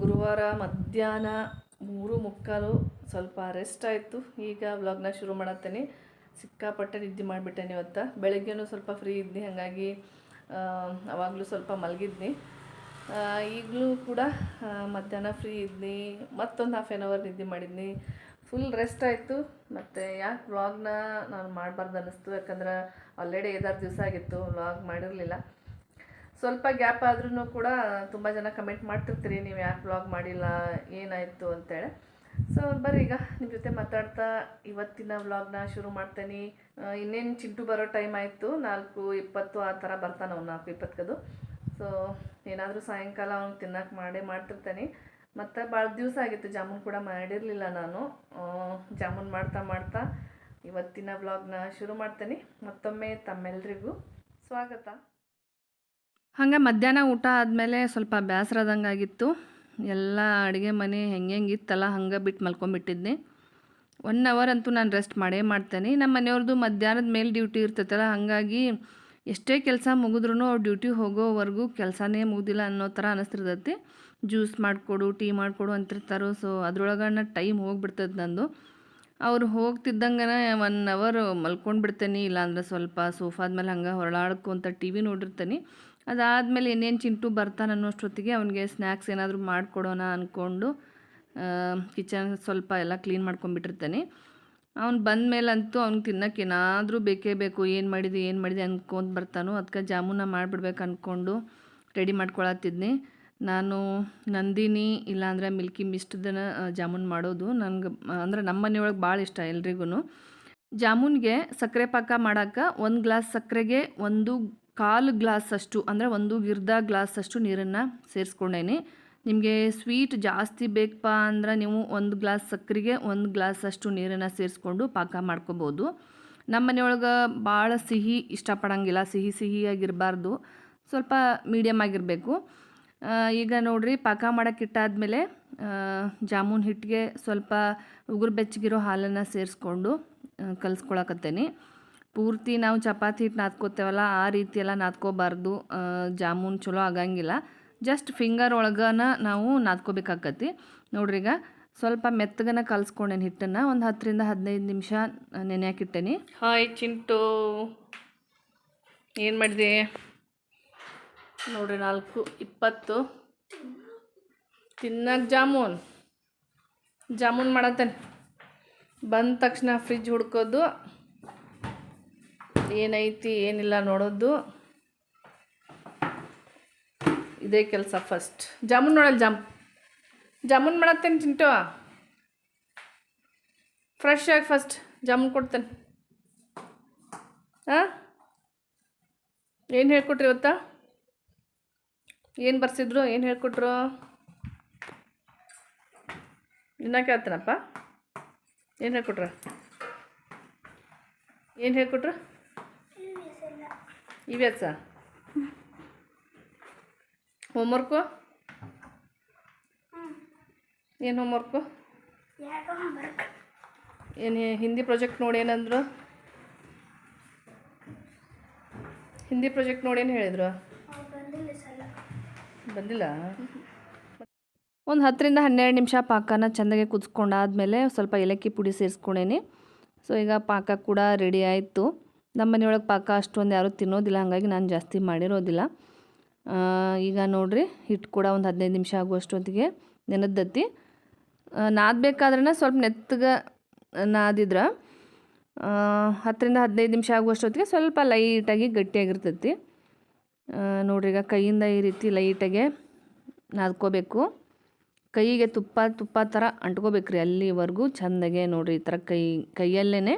ಗುರುವಾರ ಮಧ್ಯಾಹ್ನ ಮೂರು ಮುಕ್ಕಾಲು ಸ್ವಲ್ಪ ರೆಸ್ಟ್ ಆಯಿತು. ಈಗ ವ್ಲಾಗ್ನ ಶುರು ಮಾಡತ್ತೇನೆ. ಸಿಕ್ಕಾಪಟ್ಟೆ ನಿದ್ದೆ ಮಾಡಿಬಿಟ್ಟೇನೆ ಇವತ್ತು. ಬೆಳಗ್ಗೆನೂ ಸ್ವಲ್ಪ ಫ್ರೀ ಇದ್ನಿ ಹಾಗಾಗಿ ಅವಾಗಲೂ ಸ್ವಲ್ಪ ಮಲಗಿದ್ನಿ ಈಗಲೂ ಕೂಡ ಮಧ್ಯಾಹ್ನ ಫ್ರೀ ಇದ್ನಿ ಮತ್ತೊಂದು ಹಾಫ್ ಆನ್ ಅವರ್ ನಿದ್ದೆ ಮಾಡಿದ್ನಿ. ಫುಲ್ ರೆಸ್ಟ್ ಆಯಿತು. ಮತ್ತು ಯಾಕೆ ವ್ಲಾಗ್ನ ನಾನು ಮಾಡಬಾರ್ದು ಅನ್ನಿಸ್ತು, ಯಾಕಂದ್ರೆ ಆಲ್ರೆಡಿ ಐದಾರು ದಿವಸ ಆಗಿತ್ತು. ವ್ಲಾಗ್ ಮಾಡಿರಲಿಲ್ಲ. ಸ್ವಲ್ಪ ಗ್ಯಾಪ್ ಆದ್ರೂ ಕೂಡ ತುಂಬ ಜನ ಕಮೆಂಟ್ ಮಾಡ್ತಿರ್ತೀರಿ, ನೀವು ಯಾಕೆ ಬ್ಲಾಗ್ ಮಾಡಿಲ್ಲ, ಏನಾಯಿತು ಅಂತೇಳಿ. ಸೊ ಬರ್ರಿ ಈಗ ನಿಮ್ಮ ಜೊತೆ ಮಾತಾಡ್ತಾ ಇವತ್ತಿನ ವ್ಲಾಗ್ನ ಶುರು ಮಾಡ್ತೇನೆ. ಇನ್ನೇನು ಚಿಂಟು ಬರೋ ಟೈಮ್ ಆಯಿತು. ನಾಲ್ಕು ಇಪ್ಪತ್ತು ಆ ಥರ ಬರ್ತಾನೆ ಅವ್ನು ನಾಲ್ಕು ಇಪ್ಪತ್ತದು ಸೊ ಏನಾದರೂ ಸಾಯಂಕಾಲ ಅವ್ನು ತಿನ್ನಕ್ಕೆ ಮಾಡೇ ಮಾಡ್ತಿರ್ತಾನೆ. ಮತ್ತು ಭಾಳ ದಿವಸ ಆಗಿತ್ತು, ಜಾಮೂನ್ ಕೂಡ ಮಾಡಿರಲಿಲ್ಲ ನಾನು. ಜಾಮೂನ್ ಮಾಡ್ತಾ ಮಾಡ್ತಾ ಇವತ್ತಿನ ವ್ಲಾಗ್ನ ಶುರು ಮಾಡ್ತೇನೆ. ಮತ್ತೊಮ್ಮೆ ತಮ್ಮೆಲ್ಲರಿಗೂ ಸ್ವಾಗತ. ಹಂಗೆ ಮಧ್ಯಾಹ್ನ ಊಟ ಆದಮೇಲೆ ಸ್ವಲ್ಪ ಬೇಸರದಂಗೆ ಆಗಿತ್ತು ಎಲ್ಲ ಅಡುಗೆ ಮನೆ ಹೆಂಗೆ ಇತ್ತಲ್ಲ, ಹಂಗೆ ಬಿಟ್ಟು ಮಲ್ಕೊಂಬಿಟ್ಟಿದ್ನಿ. ಒನ್ ಅವರ್ ಅಂತೂ ನಾನು ರೆಸ್ಟ್ ಮಾಡೇ ಮಾಡ್ತೇನೆ. ನಮ್ಮ ಮನೆಯವ್ರದ್ದು ಮಧ್ಯಾಹ್ನದ ಮೇಲೆ ಡ್ಯೂಟಿ ಇರ್ತೈತಲ್ಲ, ಹಾಗಾಗಿ ಎಷ್ಟೇ ಕೆಲಸ ಮುಗಿದ್ರೂ ಅವ್ರು ಡ್ಯೂಟಿ ಹೋಗೋವರೆಗೂ ಕೆಲಸನೇ ಮುಗ್ದಿಲ್ಲ ಅನ್ನೋ ಥರ ಅನ್ನಿಸ್ತಿರ್ತೈತಿ ಜ್ಯೂಸ್ ಮಾಡಿಕೊಡು ಟೀ ಮಾಡಿಕೊಡು ಅಂತಿರ್ತಾರೋ ಸೊ ಅದ್ರೊಳಗನ ಟೈಮ್ ಹೋಗ್ಬಿಡ್ತೈತೆ ನಂದು. ಅವ್ರು ಹೋಗ್ತಿದ್ದಂಗೆ ಒನ್ ಅವರ್ ಮಲ್ಕೊಂಡು ಬಿಡ್ತೇನೆ ಇಲ್ಲಾಂದ್ರೆ ಸ್ವಲ್ಪ ಸೋಫಾದ ಮೇಲೆ ಹಂಗೆ ಹೊರಳಾಡ್ಕೊಂತ ಟಿ ವಿ ನೋಡಿರ್ತೀನಿ. ಅದಾದಮೇಲೆ ಇನ್ನೇನು ಚಿಂಟು ಬರ್ತಾನೆ ಅನ್ನೋಷ್ಟೊತ್ತಿಗೆ ಅವನಿಗೆ ಸ್ನ್ಯಾಕ್ಸ್ ಏನಾದರೂ ಮಾಡಿಕೊಡೋಣ ಅಂದ್ಕೊಂಡು ಕಿಚನ್ ಸ್ವಲ್ಪ ಎಲ್ಲ ಕ್ಲೀನ್ ಮಾಡ್ಕೊಂಡ್ಬಿಟ್ಟಿರ್ತಾನೆ. ಅವ್ನು ಬಂದ ಮೇಲಂತೂ ಅವ್ನಿಗೆ ತಿನ್ನಕ್ಕೆ ಏನಾದರೂ ಬೇಕೇ ಬೇಕು. ಏನು ಮಾಡಿದೆ ಏನು ಮಾಡಿದೆ ಅಂದ್ಕೊಂತ ಬರ್ತಾನೋ ಅದಕ್ಕೆ ಜಾಮೂನ ಮಾಡಿಬಿಡ್ಬೇಕು ಅಂದ್ಕೊಂಡು ರೆಡಿ ಮಾಡ್ಕೊಳತ್ತಿದ್ನಿ. ನಾನು ನಂದಿನಿ ಇಲ್ಲಾಂದರೆ ಮಿಲ್ಕಿ ಮಿಸ್ಟ್ದನ ಜಾಮೂನ್ ಮಾಡೋದು ನನಗೆ, ಅಂದ್ರೆ ನಮ್ಮ ಮನೆಯೊಳಗೆ ಭಾಳ ಇಷ್ಟ ಎಲ್ರಿಗೂ ಜಾಮೂನ್ಗೆ ಸಕ್ಕರೆ ಪಾಕ ಮಾಡೋಕ್ಕೆ ಒಂದು ಗ್ಲಾಸ್ ಸಕ್ಕರೆಗೆ ಒಂದು ಕಾಲು ಗ್ಲಾಸ್ ಅಷ್ಟು ಅಂದರೆ ಒಂದು ಗಿರ್ದ ಗ್ಲಾಸ್ ಅಷ್ಟು ನೀರನ್ನು ಸೇರಿಸ್ಕೊಂಡೇನಿ. ನಿಮಗೆ ಸ್ವೀಟ್ ಜಾಸ್ತಿ ಬೇಕಪ್ಪ ಅಂದ್ರೆ ನೀವು ಒಂದು ಗ್ಲಾಸ್ ಸಕ್ಕರೆಗೆ ಒಂದು ಗ್ಲಾಸ್ ಅಷ್ಟು ನೀರನ್ನು ಸೇರಿಸ್ಕೊಂಡು ಪಾಕ ಮಾಡ್ಕೋಬೋದು. ನಮ್ಮ ಮನೆಯೊಳಗೆ ಭಾಳ ಸಿಹಿ ಇಷ್ಟಪಡಂಗಿಲ್ಲ, ಸಿಹಿ ಸಿಹಿಯಾಗಿರಬಾರ್ದು. ಸ್ವಲ್ಪ ಮೀಡಿಯಮ್ ಆಗಿರಬೇಕು. ಈಗ ನೋಡಿರಿ, ಪಾಕ ಮಾಡೋಕ್ಕಿಟ್ಟಾದಮೇಲೆ ಜಾಮೂನ್ ಹಿಟ್ಟಿಗೆ ಸ್ವಲ್ಪ ಉಗುರು ಬೆಚ್ಚಗಿರೋ ಹಾಲನ್ನು ಸೇರಿಸ್ಕೊಂಡು ಕಲಿಸ್ಕೊಳಕತ್ತೇನೆ. ಪೂರ್ತಿ ನಾವು ಚಪಾತಿ ಹಿಟ್ಟು ನಾದ್ಕೋತೇವಲ್ಲ, ಆ ರೀತಿ ಎಲ್ಲ ನಾದ್ಕೋಬಾರ್ದು ಜಾಮೂನ್ ಚಲೋ ಆಗಂಗಿಲ್ಲ. ಜಸ್ಟ್ ಫಿಂಗರ್ ಒಳಗನ ನಾವು ನಾದ್ಕೋಬೇಕಾಕತಿ ಈಗ ಸ್ವಲ್ಪ ಮೆತ್ತಗನ ಕಲಿಸ್ಕೊಂಡೇನು ಹಿಟ್ಟನ್ನು ಒಂದು ಹತ್ತರಿಂದ ಹದಿನೈದು ನಿಮಿಷ ನೆನೆಯಾಕಿಟ್ಟೇನಿ ಹಾಯ್ ಚಿಂಟು. ಏನು ಮಾಡಿದೆ? ನೋಡ್ರಿ ನಾಲ್ಕು, ಇಪ್ಪತ್ತು. ತಿನ್ನಕ್ಕೆ ಜಾಮೂನ್. ಜಾಮೂನ್ ಮಾಡತ್ತೇನೆ. ಬಂದ ತಕ್ಷಣ ಫ್ರಿಜ್ ಹುಡ್ಕೋದು. ಏನೈತಿ, ಏನಿಲ್ಲ ನೋಡೋದು. ಇದೇ ಕೆಲಸ ಫಸ್ಟ್ ಜಾಮೂನ್ ನೋಡಲ್ಲ ಜಾಮ್, ಜಾಮೂನ್ ಮಾಡತ್ತೇನೆ ಚಿಂಟು? ಫ್ರೆಶ್ ಆಗಿ ಫಸ್ಟ್ ಜಾಮೂನ್ ಕೊಡ್ತೇನೆ. ಹಾಂ ಏನು ಹೇಳ್ಕೊಟ್ರಿ ಇವತ್ತ? ಏನು ಬರ್ಸಿದ್ರು, ಏನು ಹೇಳ್ಕೊಟ್ರು? ಇನ್ನ ಕೇಳ್ತೇನಪ್ಪ? ಏನು ಹೇಳ್ಕೊಟ್ರ? ಏನು ಹೇಳ್ಕೊಟ್ರು? ಇವ್ಯಾಸ ಹೋಮ್ವರ್ಕು ಏನು ಹೋಮ್ವರ್ಕು ಏನು ಹಿಂದಿ ಪ್ರಾಜೆಕ್ಟ್ ನೋಡಿ ಏನಂದ್ರು? ಹಿಂದಿ ಪ್ರಾಜೆಕ್ಟ್ ನೋಡಿ ಏನು ಹೇಳಿದ್ರು? ಬಂದಿಲ್ಲ ಒಂದು ಹತ್ತರಿಂದ ಹನ್ನೆರಡು ನಿಮಿಷ ಪಾಕನ ಚೆಂದಾಗೆ ಕುದಿಸ್ಕೊಂಡಾದ್ಮೇಲೆ ಸ್ವಲ್ಪ ಏಲಕ್ಕಿ ಪುಡಿ ಸೇರಿಸ್ಕೊಂಡೇನಿ. ಸೊ ಈಗ ಪಾಕ ಕೂಡ ರೆಡಿ ಆಯಿತು. ನಮ್ಮ ಮನೆಯೊಳಗೆ ಪಾಕ ಅಷ್ಟೊಂದು ಯಾರೂ ತಿನ್ನೋದಿಲ್ಲ, ಹಾಗಾಗಿ ನಾನು ಜಾಸ್ತಿ ಮಾಡಿರೋದಿಲ್ಲ. ಈಗ ನೋಡಿರಿ, ಹಿಟ್ಟು ಕೂಡ ಒಂದು ಹದಿನೈದು ನಿಮಿಷ ಆಗುವಷ್ಟೊತ್ತಿಗೆ ನೆನದ್ದತ್ತಿ ನಾದಬೇಕಾದ್ರೆ ಸ್ವಲ್ಪ ನೆತ್ತಗೆ ನಾದಿದ್ರೆ. ಹತ್ತರಿಂದ ಹದಿನೈದು ನಿಮಿಷ ಆಗುವಷ್ಟೊತ್ತಿಗೆ ಸ್ವಲ್ಪ ಲೈಟಾಗಿ ಗಟ್ಟಿಯಾಗಿರ್ತೈತಿ. ನೋಡ್ರಿ, ಈಗ ಕೈಯಿಂದ ಈ ರೀತಿ ಲೈಟಾಗೆ ನಾದ್ಕೋಬೇಕು. ಕೈಗೆ ತುಪ್ಪ ತುಪ್ಪ ಥರ ಅಂಟ್ಕೋಬೇಕ್ರಿ ಅಲ್ಲಿವರೆಗೂ. ಚೆಂದಾಗೆ ನೋಡಿರಿ, ಈ ಥರ ಕೈ ಕೈಯಲ್ಲೇ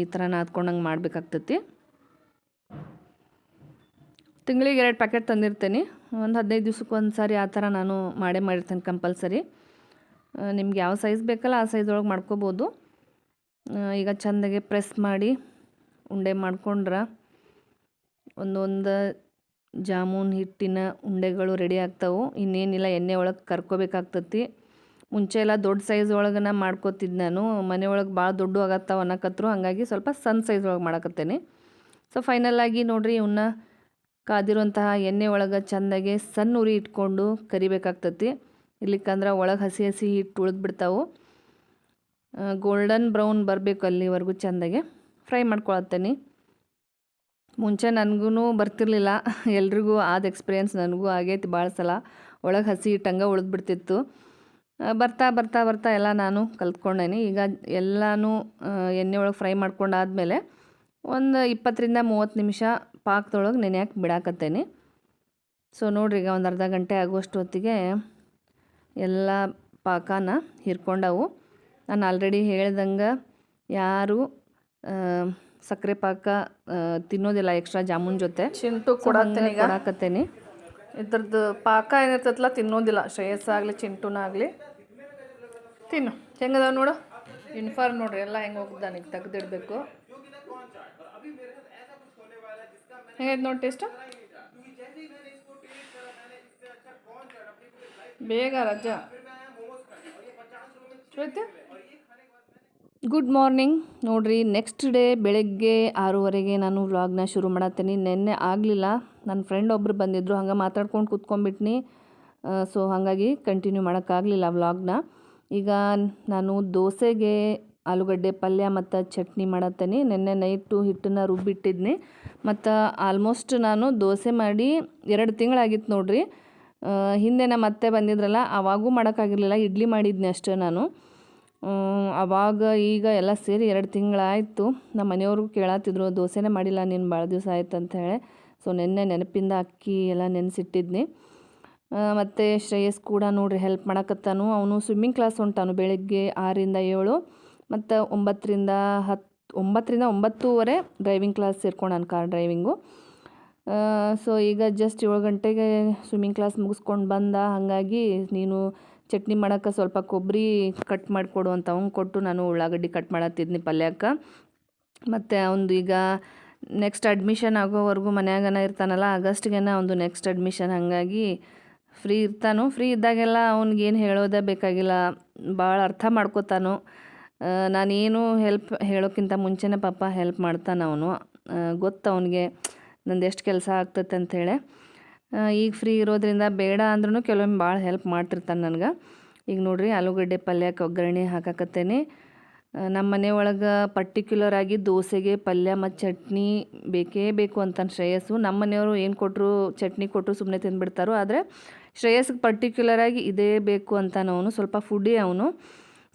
ಈ ಥರ ನಾದ್ಕೊಂಡಂಗೆ ಮಾಡಬೇಕಾಗ್ತತಿ. ತಿಂಗಳಿಗೆ ಎರಡು ಪ್ಯಾಕೆಟ್ ತಂದಿರ್ತೇನೆ. ಒಂದು ಹದಿನೈದು ದಿವ್ಸಕ್ಕೆ ಒಂದು ಸಾರಿ ಆ ಥರ ನಾನು ಮಾಡೇ ಮಾಡಿರ್ತೇನೆ ಕಂಪಲ್ಸರಿ. ನಿಮ್ಗೆ ಯಾವ ಸೈಜ್ ಬೇಕಲ್ಲ ಆ ಸೈಜ್ ಒಳಗೆ ಮಾಡ್ಕೋಬೋದು. ಈಗ ಚೆಂದಾಗೆ ಪ್ರೆಸ್ ಮಾಡಿ ಉಂಡೆ ಮಾಡ್ಕೊಂಡ್ರೆ ಒಂದೊಂದು ಜಾಮೂನ್ ಹಿಟ್ಟಿನ ಉಂಡೆಗಳು ರೆಡಿ ಆಗ್ತಾವೆ. ಇನ್ನೇನಿಲ್ಲ, ಎಣ್ಣೆ ಒಳಗೆ ಕರ್ಕೋಬೇಕಾಗ್ತತಿ. ಮುಂಚೆ ಎಲ್ಲ ದೊಡ್ಡ ಸೈಜ್ ಒಳಗನ ಮಾಡ್ಕೋತಿದ್ದು ನಾನು. ಮನೆ ಒಳಗೆ ಭಾಳ ದೊಡ್ಡ ಆಗತ್ತಾವ ಅನ್ನಕತ್ರು. ಹಾಗಾಗಿ ಸ್ವಲ್ಪ ಸಣ್ಣ ಸೈಜ್ ಒಳಗೆ ಮಾಡಕತ್ತೇನೆ. ಸೊ ಫೈನಲ್ ಆಗಿ ನೋಡಿರಿ ಇವನ್ನ ಕಾದಿರುವಂತಹ ಎಣ್ಣೆ ಒಳಗೆ ಚೆಂದಾಗಿ ಸಣ್ಣ ಉರಿ ಇಟ್ಕೊಂಡು ಕರಿಬೇಕಾಗ್ತತಿ. ಇಲ್ಲಿಕಂದ್ರೆ ಒಳಗೆ ಹಸಿ ಹಸಿ ಹಿಟ್ಟು ಉಳಿದು ಗೋಲ್ಡನ್ ಬ್ರೌನ್ ಬರಬೇಕು ಅಲ್ಲಿವರೆಗೂ ಚೆಂದಾಗೆ. ಫ್ರೈ ಮಾಡ್ಕೊಳತ್ತೇನೆ. ಮುಂಚೆ ನನಗೂ ಬರ್ತಿರ್ಲಿಲ್ಲ. ಎಲ್ರಿಗೂ ಆದ ಎಕ್ಸ್ಪೀರಿಯೆನ್ಸ್ ನನಗೂ ಆಗೈತಿ ಭಾಳ ಸಲ. ಒಳಗೆ ಹಸಿ ಇಟ್ಟಂಗೆ ಉಳಿದು ಬಿಡ್ತಿತ್ತು. ಬರ್ತಾ ಬರ್ತಾ ಬರ್ತಾ ಎಲ್ಲ ನಾನು ಕಲ್ತ್ಕೊಂಡೇನಿ. ಈಗ ಎಲ್ಲನೂ ಎಣ್ಣೆ ಒಳಗೆ ಫ್ರೈ ಮಾಡ್ಕೊಂಡಾದ್ಮೇಲೆ ಒಂದು ಇಪ್ಪತ್ತರಿಂದ ಮೂವತ್ತು ನಿಮಿಷ ಪಾಕದೊಳಗೆ ನೆನೆಯಕ್ಕೆ ಬಿಡಾಕತ್ತೇನೆ. ಸೊ ನೋಡ್ರಿ ಈಗ ಒಂದು ಅರ್ಧ ಗಂಟೆ ಆಗುವಷ್ಟು ಹೊತ್ತಿಗೆ ಎಲ್ಲ ಪಾಕನ ಹಿರ್ಕೊಂಡವು. ನಾನು ಆಲ್ರೆಡಿ ಹೇಳ್ದಂಗೆ ಯಾರು ಸಕ್ಕರೆ ಪಾಕ ತಿನ್ನೋದಿಲ್ಲ ಎಕ್ಸ್ಟ್ರಾ ಜಾಮೂನ್ ಜೊತೆ. ಕೊಡಾಕತ್ತೇನಿ. ಇದ್ರದ್ದು ಪಾಕ ಏನಿರ್ತೈತಲ್ಲ, ತಿನ್ನೋದಿಲ್ಲ. ಶ್ರೇಯಸ್ ಆಗಲಿ ಚಿಂಟುನ ಆಗಲಿ ತಿನ್ನು. ಹೆಂಗದಾವ ನೋಡು? ಯೂನಿಫಾರ್ಮ್ ನೋಡ್ರಿ, ಎಲ್ಲ ಹೆಂಗೆ ಹೋಗ್ದಾನ ನನಗೆ ತೆಗ್ದಿಡಬೇಕು. ಹೆಂಗೈತೆ ನೋಡಿ ಟೇಸ್ಟ್ ಬೇಗ ರಜಾ. ಶ್ವೇತೆ? ಗುಡ್ ಮಾರ್ನಿಂಗ್ ನೋಡಿರಿ ನೆಕ್ಸ್ಟ್ ಡೇ ಬೆಳಗ್ಗೆ ಆರೂವರೆಗೆ ನಾನು ವ್ಲಾಗ್ನ ಶುರು ಮಾಡತ್ತೀನಿ. ನಿನ್ನೆ ಆಗಲಿಲ್ಲ. ನನ್ನ ಫ್ರೆಂಡ್ ಒಬ್ಬರು ಬಂದಿದ್ದರು ಹಂಗೆ ಮಾತಾಡ್ಕೊಂಡು ಕೂತ್ಕೊಂಡ್ಬಿಟ್ನಿ. ಸೊ ಹಾಗಾಗಿ ಕಂಟಿನ್ಯೂ ಮಾಡೋಕ್ಕಾಗಲಿಲ್ಲ ವ್ಲಾಗ್ನ ಈಗ ನಾನು ದೋಸೆಗೆ ಆಲೂಗಡ್ಡೆ ಪಲ್ಯ ಮತ್ತು ಚಟ್ನಿ ಮಾಡತ್ತೀನಿ. ನಿನ್ನೆ ನೈಟು ಹಿಟ್ಟನ್ನು ರುಬ್ಬಿಟ್ಟಿದ್ನಿ. ಮತ್ತು ಆಲ್ಮೋಸ್ಟ್ ನಾನು ದೋಸೆ ಮಾಡಿ ಎರಡು ತಿಂಗಳಾಗಿತ್ತು ನೋಡಿರಿ. ಹಿಂದೆ ನಮ್ಮ ಅತ್ತೆ ಬಂದಿದ್ರಲ್ಲ ಆವಾಗೂ ಮಾಡೋಕ್ಕಾಗಿರಲಿಲ್ಲ. ಇಡ್ಲಿ ಮಾಡಿದ್ನಿ ಅಷ್ಟೇ ನಾನು. ಅವಾಗ ಈಗ ಎಲ್ಲ ಸೇರಿ ಎರಡು ತಿಂಗಳಾಯಿತು. ನಮ್ಮ ಮನೆಯವರು ಕೇಳತ್ತಿದ್ರು ದೋಸೆನೇ ಮಾಡಿಲ್ಲ ನೀನು ಭಾಳ ದಿವಸ ಆಯ್ತು ಅಂತ ಹೇಳಿ. ಸೊ ನಿನ್ನೆ ನೆನಪಿಂದ ಅಕ್ಕಿ ಎಲ್ಲ ನೆನೆಸಿಟ್ಟಿದ್ನಿ. ಮತ್ತು ಶ್ರೇಯಸ್ ಕೂಡ ನೋಡ್ರಿ ಹೆಲ್ಪ್ ಮಾಡಕತ್ತಾನು. ಅವನು ಸ್ವಿಮ್ಮಿಂಗ್ ಕ್ಲಾಸ್ ಉಂಟಾನು ಬೆಳಗ್ಗೆ ಆರಿಂದ ಏಳು, ಮತ್ತು ಒಂಬತ್ತರಿಂದ ಹತ್ತು ಒಂಬತ್ತರಿಂದ ಒಂಬತ್ತೂವರೆ ಡ್ರೈವಿಂಗ್ ಕ್ಲಾಸ್ ಸೇರ್ಕೊಂಡಾನು ಕಾರ್ ಡ್ರೈವಿಂಗು ಸೊ ಈಗ ಜಸ್ಟ್ ಏಳು ಗಂಟೆಗೆ ಸ್ವಿಮ್ಮಿಂಗ್ ಕ್ಲಾಸ್ ಮುಗಿಸ್ಕೊಂಡು ಬಂದ. ಹಾಗಾಗಿ ನೀನು ಚಟ್ನಿ ಮಾಡೋಕ್ಕೆ ಸ್ವಲ್ಪ ಕೊಬ್ಬರಿ ಕಟ್ ಮಾಡಿಕೊಡು ಅಂತ ಅವ್ನು ಕೊಟ್ಟು ನಾನು ಉಳ್ಳಾಗಡ್ಡಿ ಕಟ್ ಮಾಡತ್ತಿದ್ನಿ ಪಲ್ಯಕ್ಕೆ. ಮತ್ತು ಅವ್ನು ಈಗ ನೆಕ್ಸ್ಟ್ ಅಡ್ಮಿಷನ್ ಆಗೋವರೆಗೂ ಮನ್ಯಾಗನ ಇರ್ತಾನಲ್ಲ, ಆಗಸ್ಟ್ಗೆನ ಒಂದು ನೆಕ್ಸ್ಟ್ ಅಡ್ಮಿಷನ್ ಹಾಗಾಗಿ ಫ್ರೀ ಇರ್ತಾನು. ಫ್ರೀ ಇದ್ದಾಗೆಲ್ಲ ಅವ್ನಿಗೇನು ಹೇಳೋದೇ ಬೇಕಾಗಿಲ್ಲ. ಭಾಳ ಅರ್ಥ ಮಾಡ್ಕೋತಾನು. ನಾನೇನು ಹೆಲ್ಪ್ ಹೇಳೋಕ್ಕಿಂತ ಮುಂಚೆನೇ ಪಾಪ ಹೆಲ್ಪ್ ಮಾಡ್ತಾನೆ ಅವನು ಗೊತ್ತು ಅವನಿಗೆ ನಂದು ಎಷ್ಟು ಕೆಲಸ ಆಗ್ತೈತೆ ಅಂಥೇಳಿ ಈಗ ಫ್ರೀ ಇರೋದ್ರಿಂದ ಬೇಡ ಅಂದ್ರೂ ಕೆಲವೊಮ್ಮೆ ಭಾಳ ಹೆಲ್ಪ್ ಮಾಡ್ತಿರ್ತಾನೆ ನನಗೆ. ಈಗ ನೋಡಿರಿ ಆಲೂಗಡ್ಡೆ ಪಲ್ಯಕ್ಕೆ ಒಗ್ಗರಣೆ ಹಾಕಾಕತ್ತೇನೆ. ನಮ್ಮ ಮನೆ ಒಳಗೆ ಪರ್ಟಿಕ್ಯುಲರ್ ಆಗಿ ದೋಸೆಗೆ ಪಲ್ಯ ಮತ್ತು ಚಟ್ನಿ ಬೇಕೇ ಬೇಕು ಅಂತಾನೆ ಶ್ರೇಯಸ್ಸು. ನಮ್ಮ ಮನೆಯವರು ಏನು ಕೊಟ್ಟರು ಚಟ್ನಿ ಕೊಟ್ಟರು ಸುಮ್ಮನೆ ತಿಂದುಬಿಡ್ತಾರೋ ಆದರೆ ಶ್ರೇಯಸ್ಗೆ ಪರ್ಟಿಕ್ಯುಲರ್ ಆಗಿ ಇದೇ ಬೇಕು ಅಂತಾನೆ ಸ್ವಲ್ಪ ಫುಡ್ಡಿ ಅವನು.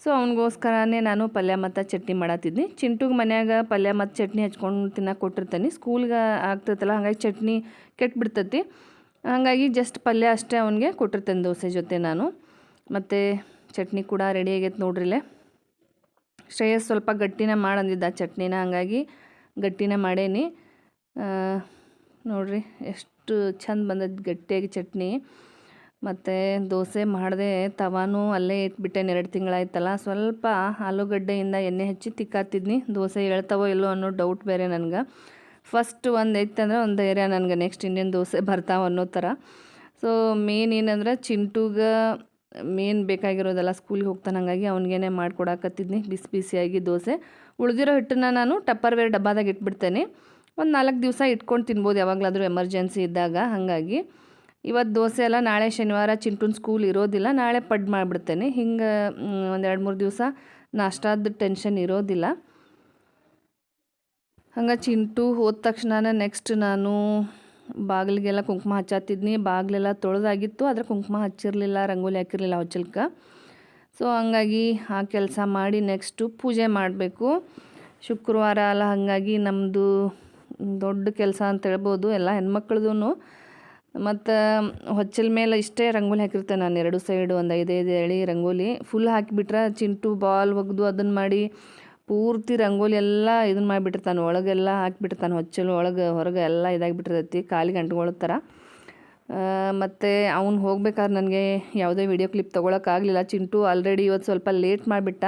ಸೊ ಅವನಿಗೋಸ್ಕರನೇ ನಾನು ಪಲ್ಯ ಮತ್ತು ಚಟ್ನಿ ಮಾಡತ್ತಿದ್ನಿ ಚಿಂಟುಗೆ ಮನ್ಯಾಗ ಪಲ್ಯ ಮತ್ತು ಚಟ್ನಿ ಹಚ್ಕೊಂಡು ತಿನ್ನೋಕೆ ಕೊಟ್ಟಿರ್ತೀನಿ. ಸ್ಕೂಲ್ಗೆ ಆಗ್ತೈತಲ್ಲ, ಹಾಗಾಗಿ ಚಟ್ನಿ ಕೆಟ್ಬಿಡ್ತೈತಿ. ಹಾಗಾಗಿ ಜಸ್ಟ್ ಪಲ್ಯ ಅಷ್ಟೇ ಅವನಿಗೆ ಕೊಟ್ಟಿರ್ತೇನೆ ದೋಸೆ ಜೊತೆ ನಾನು. ಮತ್ತು ಚಟ್ನಿ ಕೂಡ ರೆಡಿ ಆಗೈತೆ ನೋಡ್ರಿಲೆ ಶ್ರೇಯಸ್ ಸ್ವಲ್ಪ ಗಟ್ಟಿನ ಮಾಡಂದಿದ್ದ ಚಟ್ನಿನ, ಹಂಗಾಗಿ ಗಟ್ಟಿನ ಮಾಡೇನಿ. ನೋಡ್ರಿ ಎಷ್ಟು ಚಂದ ಬಂದದ್ದು ಗಟ್ಟಿಯಾಗಿ ಚಟ್ನಿ. ಮತ್ತು ದೋಸೆ ಮಾಡಿದೆ ತವಾನೂ ಅಲ್ಲೇ ಇಟ್ಬಿಟ್ಟೇನೆ ಎರಡು ತಿಂಗಳಾಯ್ತಲ್ಲ, ಸ್ವಲ್ಪ ಆಲೂಗಡ್ಡೆಯಿಂದ ಎಣ್ಣೆ ಹಚ್ಚಿ ತಿಕ್ಕಾತಿದ್ನಿ. ದೋಸೆ ಹೇಳ್ತಾವೋ ಇಲ್ಲೋ ಅನ್ನೋ ಡೌಟ್ ಬೇರೆ ನನಗೆ. ಫಸ್ಟ್ ಒಂದು ಐತಂದ್ರೆ ಒಂದು ಧೈರ್ಯ ನನಗೆ ನೆಕ್ಸ್ಟ್ ಇನ್ನೇನು ದೋಸೆ ಬರ್ತಾವೆ ಅನ್ನೋ ಥರ. ಸೊ ಮೇನ್ ಏನಂದ್ರೆ ಚಿಂಟುಗೆ ಮೇನ್ ಬೇಕಾಗಿರೋದೆಲ್ಲ ಸ್ಕೂಲಿಗೆ ಹೋಗ್ತಾನೆ ಹಾಗಾಗಿ ಅವ್ನಿಗೇನೆ ಮಾಡಿಕೊಡಾಕತ್ತಿದ್ನಿ, ಬಿಸಿ ಬಿಸಿಯಾಗಿ ದೋಸೆ. ಉಳಿದಿರೋ ಹಿಟ್ಟನ್ನು ನಾನು ಟಪ್ಪರ್ ವೇರ್ ಡಬ್ಬಾದಾಗ ಇಟ್ಬಿಡ್ತೇನೆ. ಒಂದು ನಾಲ್ಕು ದಿವಸ ಇಟ್ಕೊಂಡು ತಿನ್ಬೋದು ಯಾವಾಗಲಾದರೂ ಎಮರ್ಜೆನ್ಸಿ ಇದ್ದಾಗ, ಹಾಗಾಗಿ. ಇವತ್ತು ದೋಸೆ ಎಲ್ಲ ನಾಳೆ ಶನಿವಾರ ಚಿಂಟುನ್ ಸ್ಕೂಲ್ ಇರೋದಿಲ್ಲ, ನಾಳೆ ಪಡ್ ಮಾಡಿಬಿಡ್ತೇನೆ. ಹಿಂಗೆ ಒಂದು ಎರಡು ಮೂರು ದಿವಸ ನಾಷ್ಟಾದ ಟೆನ್ಷನ್ ಇರೋದಿಲ್ಲ. ಹಂಗೆ ಚಿಂಟು ಹೋದ ತಕ್ಷಣ ನೆಕ್ಸ್ಟ್ ನಾನು ಬಾಗಿಲಿಗೆಲ್ಲ ಕುಂಕುಮ ಹಚ್ಚಾತಿದ್ನಿ. ಬಾಗಿಲೆಲ್ಲ ತೊಳೆದಾಗಿತ್ತು. ಆದರೆ ಕುಂಕುಮ ಹಚ್ಚಿರಲಿಲ್ಲ, ರಂಗೋಲಿ ಹಾಕಿರಲಿಲ್ಲ ಹೊಚ್ಚಲ್ಕ. ಸೊ ಹಂಗಾಗಿ ಆ ಕೆಲಸ ಮಾಡಿ ನೆಕ್ಸ್ಟು ಪೂಜೆ ಮಾಡಬೇಕು. ಶುಕ್ರವಾರ ಅಲ್ಲ, ಹಾಗಾಗಿ ನಮ್ಮದು ದೊಡ್ಡ ಕೆಲಸ ಅಂತ ಹೇಳ್ಬೋದು. ಎಲ್ಲ ಹೆಣ್ಮಕ್ಳದ್ದು ಮತ್ತು ಹೊಚ್ಚಲ ಮೇಲೆ ಇಷ್ಟೇ ರಂಗೋಲಿ ಹಾಕಿರ್ತೇನೆ ನಾನು. ಎರಡು ಸೈಡು ಒಂದು ಐದೈದು ಹೇಳಿ ರಂಗೋಲಿ. ಫುಲ್ ಹಾಕಿಬಿಟ್ರೆ ಚಿಂಟು ಬಾಲ್ ಒಗೆದು ಅದನ್ನು ಮಾಡಿ ಪೂರ್ತಿ ರಂಗೋಲಿ ಎಲ್ಲ ಇದನ್ನ ಮಾಡಿಬಿಟ್ಟಿರ್ತಾನೆ, ಒಳಗೆಲ್ಲ ಹಾಕಿಬಿಟ್ಟಿರ್ತಾನೆ, ಹೊಚ್ಚಲು, ಒಳಗೆ, ಹೊರಗೆ ಎಲ್ಲ ಇದಾಗಿಬಿಟ್ಟಿರ್ತೈತಿ, ಕಾಲಿಗೆ ಥರ ಮತ್ತು ಅವ್ನು ಹೋಗ್ಬೇಕಾದ್ರೆ ನನಗೆ ಯಾವುದೇ ವಿಡಿಯೋ ಕ್ಲಿಪ್ ತೊಗೊಳಕ್ಕಾಗಲಿಲ್ಲ ಚಿಂಟು ಆಲ್ರೆಡಿ ಇವತ್ತು ಸ್ವಲ್ಪ ಲೇಟ್ ಮಾಡಿಬಿಟ್ಟ.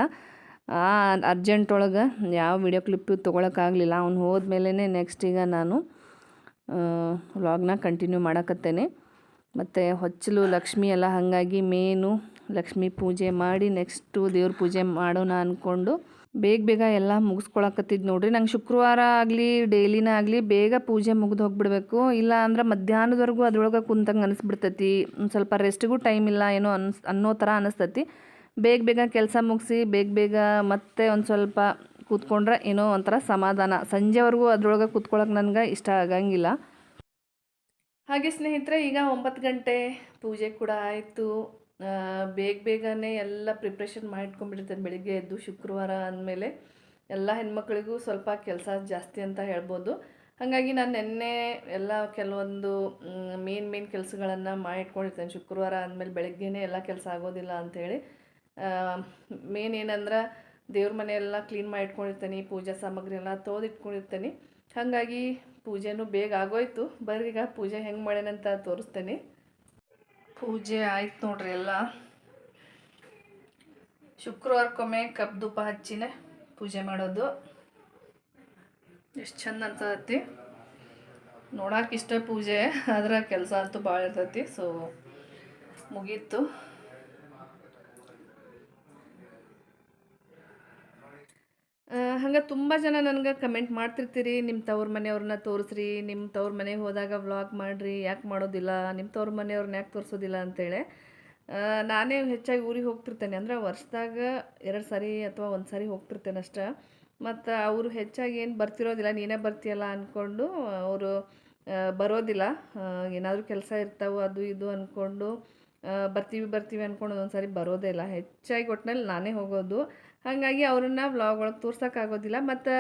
ಆ ಅರ್ಜೆಂಟ್ ಒಳಗೆ ಯಾವ ವಿಡಿಯೋ ಕ್ಲಿಪ್ಪು ತೊಗೊಳಕ್ಕಾಗಲಿಲ್ಲ ಅವ್ನು ಹೋದ್ಮೇಲೆ ನೆಕ್ಸ್ಟ್ ಈಗ ನಾನು ವ್ಲಾಗ್ನ ಕಂಟಿನ್ಯೂ ಮಾಡಕತ್ತೇನೆ. ಮತ್ತು ಹೊಚ್ಚಲು, ಲಕ್ಷ್ಮಿ ಎಲ್ಲ ಹಾಗಾಗಿ ಮೇನು, ಲಕ್ಷ್ಮಿ ಪೂಜೆ ಮಾಡಿ ನೆಕ್ಸ್ಟು ದೇವ್ರ ಪೂಜೆ ಮಾಡೋಣ ಅಂದ್ಕೊಂಡು ಬೇಗ ಬೇಗ ಎಲ್ಲ ಮುಗಿಸ್ಕೊಳಕತ್ತಿದ್ದು ನೋಡ್ರಿ. ನಂಗೆ ಶುಕ್ರವಾರ ಆಗಲಿ, ಡೈಲಿನ ಆಗಲಿ ಬೇಗ ಪೂಜೆ ಮುಗಿದು ಹೋಗ್ಬಿಡ್ಬೇಕು. ಇಲ್ಲ ಅಂದ್ರೆ ಮಧ್ಯಾಹ್ನದವರೆಗೂ ಅದ್ರೊಳಗೆ ಕುಂತಂಗೆ ಅನಿಸ್ಬಿಡ್ತೈತಿ. ಒಂದು ಸ್ವಲ್ಪ ರೆಸ್ಟಿಗೂ ಟೈಮ್ ಇಲ್ಲ ಏನೋ ಅನ್ಸ್, ಅನ್ನೋ ಥರ ಅನಿಸ್ತೈತಿ. ಬೇಗ ಬೇಗ ಕೆಲಸ ಮುಗಿಸಿ, ಬೇಗ ಬೇಗ ಮತ್ತೆ ಒಂದು ಸ್ವಲ್ಪ ಕೂತ್ಕೊಂಡ್ರೆ ಏನೋ ಒಂಥರ ಸಮಾಧಾನ. ಸಂಜೆವರೆಗೂ ಅದ್ರೊಳಗೆ ಕೂತ್ಕೊಳ್ಳೋಕೆ ನನಗೆ ಇಷ್ಟ ಆಗಂಗಿಲ್ಲ. ಹಾಗೆ ಸ್ನೇಹಿತರೆ, ಈಗ ಒಂಬತ್ತು ಗಂಟೆ. ಪೂಜೆ ಕೂಡ ಆಯಿತು. ಬೇಗ ಬೇಗನೆ ಎಲ್ಲ ಪ್ರಿಪ್ರೇಷನ್ ಮಾಡಿಟ್ಕೊಂಡ್ಬಿಡ್ತೇನೆ. ಬೆಳಿಗ್ಗೆ ಎದ್ದು ಶುಕ್ರವಾರ ಅಂದಮೇಲೆ ಎಲ್ಲ ಹೆಣ್ಮಕ್ಳಿಗೂ ಸ್ವಲ್ಪ ಕೆಲಸ ಜಾಸ್ತಿ ಅಂತ ಹೇಳ್ಬೋದು. ಹಾಗಾಗಿ ನಾನು ನಿನ್ನೆ ಎಲ್ಲ ಕೆಲವೊಂದು ಮೇನ್ ಮೇನ್ ಕೆಲಸಗಳನ್ನು ಮಾಡಿಟ್ಕೊಂಡಿರ್ತೇನೆ. ಶುಕ್ರವಾರ ಅಂದಮೇಲೆ ಬೆಳಗ್ಗೆನೇ ಎಲ್ಲ ಕೆಲಸ ಆಗೋದಿಲ್ಲ ಅಂಥೇಳಿ ಮೇನ್ ಏನಂದ್ರೆ ದೇವ್ರ ಮನೆಯೆಲ್ಲ ಕ್ಲೀನ್ ಮಾಡಿ ಇಟ್ಕೊಂಡಿರ್ತೀನಿ ಪೂಜಾ ಸಾಮಗ್ರಿ ಎಲ್ಲ ತೊಳೆದಿಟ್ಕೊಂಡಿರ್ತೀನಿ. ಹಾಗಾಗಿ ಪೂಜೆನೂ ಬೇಗ ಆಗೋಯ್ತು. ಬರ್ರಿ ಈಗ ಪೂಜೆ ಹೆಂಗೆ ಮಾಡ್ಯಾನಂತ ತೋರಿಸ್ತೇನೆ. ಪೂಜೆ ಆಯ್ತು ನೋಡ್ರಿ ಎಲ್ಲ. ಶುಕ್ರವಾರಕ್ಕೊಮ್ಮೆ ಕಬ್ಬು ಧೂಪ ಹಚ್ಚಿನೇ ಪೂಜೆ ಮಾಡೋದು. ಎಷ್ಟು ಚಂದ ಅಂತದತಿ ನೋಡಕ್ಕೆ ಇಷ್ಟ ಪೂಜೆ, ಆದ್ರೆ ಕೆಲಸ ಅಂತೂ ಭಾಳ ಇರ್ತೈತಿ ಸೊ ಮುಗೀತು. ಹಂಗೆ ತುಂಬ ಜನ ನನಗೆ ಕಮೆಂಟ್ ಮಾಡ್ತಿರ್ತೀರಿ ನಿಮ್ಮ ತವ್ರ ಮನೆಯವ್ರನ್ನ ತೋರಿಸ್ರಿ ನಿಮ್ಮ ತವ್ರ ಮನೆಗೆ ಹೋದಾಗ ವ್ಲಾಗ್ ಮಾಡಿರಿ, ಯಾಕೆ ಮಾಡೋದಿಲ್ಲ ನಿಮ್ಮ ತವ್ರ ಮನೆಯವ್ರನ್ನ ಯಾಕೆ ತೋರಿಸೋದಿಲ್ಲ ಅಂತೇಳಿ. ನಾನೇ ಹೆಚ್ಚಾಗಿ ಊರಿಗೆ ಹೋಗ್ತಿರ್ತೇನೆ. ಅಂದರೆ ವರ್ಷದಾಗ ಎರಡು ಸಾರಿ ಅಥವಾ ಒಂದು ಸಾರಿ ಹೋಗ್ತಿರ್ತೇನೆ ಅಷ್ಟೇ. ಮತ್ತು ಅವರು ಹೆಚ್ಚಾಗಿ ಏನು ಬರ್ತಿರೋದಿಲ್ಲ, ನೀನೇ ಬರ್ತೀಯಲ್ಲ ಅಂದ್ಕೊಂಡು ಅವರು ಬರೋದಿಲ್ಲ. ಏನಾದರೂ ಕೆಲಸ ಇರ್ತಾವೆ, ಅದು ಇದು ಅಂದ್ಕೊಂಡು ಬರ್ತೀವಿ ಬರ್ತೀವಿ ಅಂದ್ಕೊಂಡು ಒಂದೊಂದು ಸಾರಿ ಬರೋದೇ ಇಲ್ಲ. ಹೆಚ್ಚಾಗಿ ಒಟ್ಟಿನಲ್ಲಿ ನಾನೇ ಹೋಗೋದು. ಹಾಗಾಗಿ ಅವ್ರನ್ನ ವ್ಲಾಗ್ ಒಳಗೆ ತೋರ್ಸೋಕ್ಕಾಗೋದಿಲ್ಲ ಮತ್ತು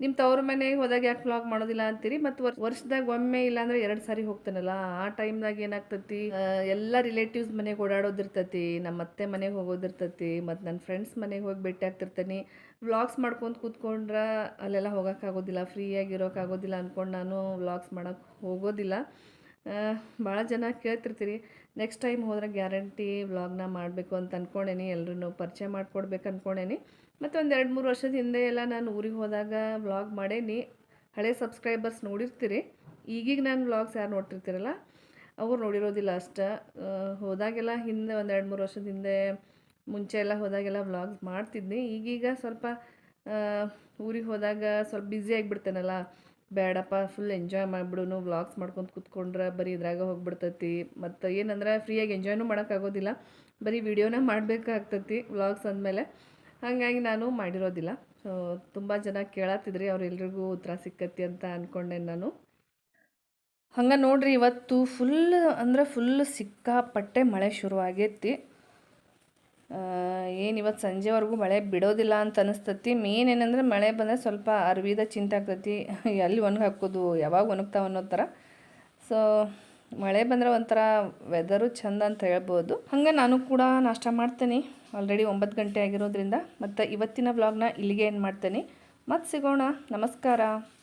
ನಿಮ್ಮ ತವ್ರ ಮನೆಗೆ ಹೋದಾಗ ಯಾಕೆ ವ್ಲಾಗ್ ಮಾಡೋದಿಲ್ಲ ಅಂತೀರಿ? ಮತ್ತು ವರ್ಷದಾಗ ಒಮ್ಮೆ ಇಲ್ಲಾಂದ್ರೆ ಎರಡು ಸಾರಿ ಹೋಗ್ತಾನಲ್ಲ? ಆ ಟೈಮ್ದಾಗ ಏನಾಗ್ತತಿ? ಎಲ್ಲ ರಿಲೇಟಿವ್ಸ್ ಮನೆಗೆ ಓಡಾಡೋದಿರ್ತೈತಿ ನಮ್ಮ ಅತ್ತೆ ಮನೆಗೆ ಹೋಗೋದಿರ್ತೈತಿ, ಮತ್ತು ನನ್ನ ಫ್ರೆಂಡ್ಸ್ ಮನೆಗೆ ಹೋಗಿ ಭೇಟಿ ಆಗ್ತಿರ್ತೀನಿ. ವ್ಲಾಗ್ಸ್ ಮಾಡ್ಕೊಂಡು ಕೂತ್ಕೊಂಡ್ರೆ ಅಲ್ಲೆಲ್ಲ ಹೋಗೋಕ್ಕಾಗೋದಿಲ್ಲ ಫ್ರೀಯಾಗಿರೋಕ್ಕಾಗೋದಿಲ್ಲ ಅಂದ್ಕೊಂಡು ನಾನು ವ್ಲಾಗ್ಸ್ ಮಾಡೋಕ್ಕೆ ಹೋಗೋದಿಲ್ಲ. ಭಾಳ ಜನ ಕೇಳ್ತಿರ್ತೀರಿ. ನೆಕ್ಸ್ಟ್ ಟೈಮ್ ಹೋದರೆ ಗ್ಯಾರಂಟಿ ವ್ಲಾಗ್ನ ಮಾಡಬೇಕು ಅಂತ ಅಂದ್ಕೊಂಡೇನಿ ಎಲ್ಲರೂ ಪರಿಚಯ ಮಾಡಿಕೊಡ್ಬೇಕು ಅಂದ್ಕೊಂಡೇನಿ ಮತ್ತು ಒಂದು ಎರಡು ಮೂರು ವರ್ಷದ ಹಿಂದೆ ಎಲ್ಲ ನಾನು ಊರಿಗೆ ಹೋದಾಗ ವ್ಲಾಗ್ ಮಾಡೇನಿ. ಹಳೆ ಸಬ್ಸ್ಕ್ರೈಬರ್ಸ್ ನೋಡಿರ್ತೀರಿ. ಈಗೀಗ ನಾನು ವ್ಲಾಗ್ಸ್ ಯಾರು ನೋಡ್ತಿರ್ತೀರಲ್ಲ, ಅವ್ರು ನೋಡಿರೋದಿಲ್ಲ ಅಷ್ಟು. ಹೋದಾಗೆಲ್ಲ ಹಿಂದೆ ಒಂದು ಎರಡು ಮೂರು ವರ್ಷದ ಹಿಂದೆ ಮುಂಚೆ ಎಲ್ಲ ಹೋದಾಗೆಲ್ಲ ವ್ಲಾಗ್ಸ್ ಮಾಡ್ತಿದ್ನಿ. ಈಗೀಗ ಸ್ವಲ್ಪ ಊರಿಗೆ ಹೋದಾಗ ಸ್ವಲ್ಪ ಬ್ಯುಸಿ ಆಗಿಬಿಡ್ತೇನಲ್ಲ ಬೇಡಪ್ಪ ಫುಲ್ ಎಂಜಾಯ್ ಮಾಡಿಬಿಡುನು ವ್ಲಾಗ್ಸ್ ಮಾಡ್ಕೊಂಡು ಕೂತ್ಕೊಂಡ್ರೆ ಬರೀ ಇದ್ರಾಗ ಹೋಗ್ಬಿಡ್ತೈತಿ. ಮತ್ತು ಏನಂದ್ರೆ ಫ್ರೀಯಾಗಿ ಎಂಜಾಯ್ನೂ ಮಾಡೋಕ್ಕಾಗೋದಿಲ್ಲ, ಬರೀ ವಿಡಿಯೋನ ಮಾಡಬೇಕಾಗ್ತೈತಿ ವ್ಲಾಗ್ಸ್ ಅಂದಮೇಲೆ. ಹಾಗಾಗಿ ನಾನು ಮಾಡಿರೋದಿಲ್ಲ. ಸೊ ತುಂಬ ಜನ ಕೇಳತ್ತಿದ್ರಿ ಅವ್ರೆಲ್ರಿಗೂ ಉತ್ತರ ಸಿಕ್ಕತ್ತಿ ಅಂತ ಅಂದ್ಕೊಂಡೆ ನಾನು. ಹಂಗೆ ನೋಡ್ರಿ, ಇವತ್ತು ಫುಲ್ ಅಂದ್ರೆ ಫುಲ್ ಸಿಕ್ಕಾಪಟ್ಟೆ ಮಳೆ ಶುರು ಆಗೈತಿ ಏನು ಇವತ್ತು ಸಂಜೆವರೆಗೂ ಮಳೆ ಬಿಡೋದಿಲ್ಲ ಅಂತ ಅನಿಸ್ತತಿ. ಮೇನ್ ಏನಂದ್ರೆ ಮಳೆ ಬಂದರೆ ಸ್ವಲ್ಪ ಅರ್ವಿದ ಚಿಂತೆ ಆಗ್ತೈತಿ. ಎಲ್ಲಿ ಒಣಗಿ ಹಾಕೋದು, ಯಾವಾಗ ಒಣಗ್ತಾವೆ ಅನ್ನೋ ಥರ ಸೊ ಮಳೆ ಬಂದರೆ ಒಂಥರ ವೆದರು ಚಂದ ಅಂತ ಹೇಳ್ಬೋದು. ಹಂಗೆ ನಾನು ಕೂಡ ನಾಷ್ಟ ಮಾಡ್ತೀನಿ. ಆಲ್ರೆಡಿ ಒಂಬತ್ತು ಗಂಟೆ ಆಗಿರೋದ್ರಿಂದ. ಮತ್ತು ಇವತ್ತಿನ ಬ್ಲಾಗ್ನ ಇಲ್ಲಿಗೆ ಏನು ಮಾಡ್ತೀನಿ. ಮತ್ತೆ ಸಿಗೋಣ. ನಮಸ್ಕಾರ.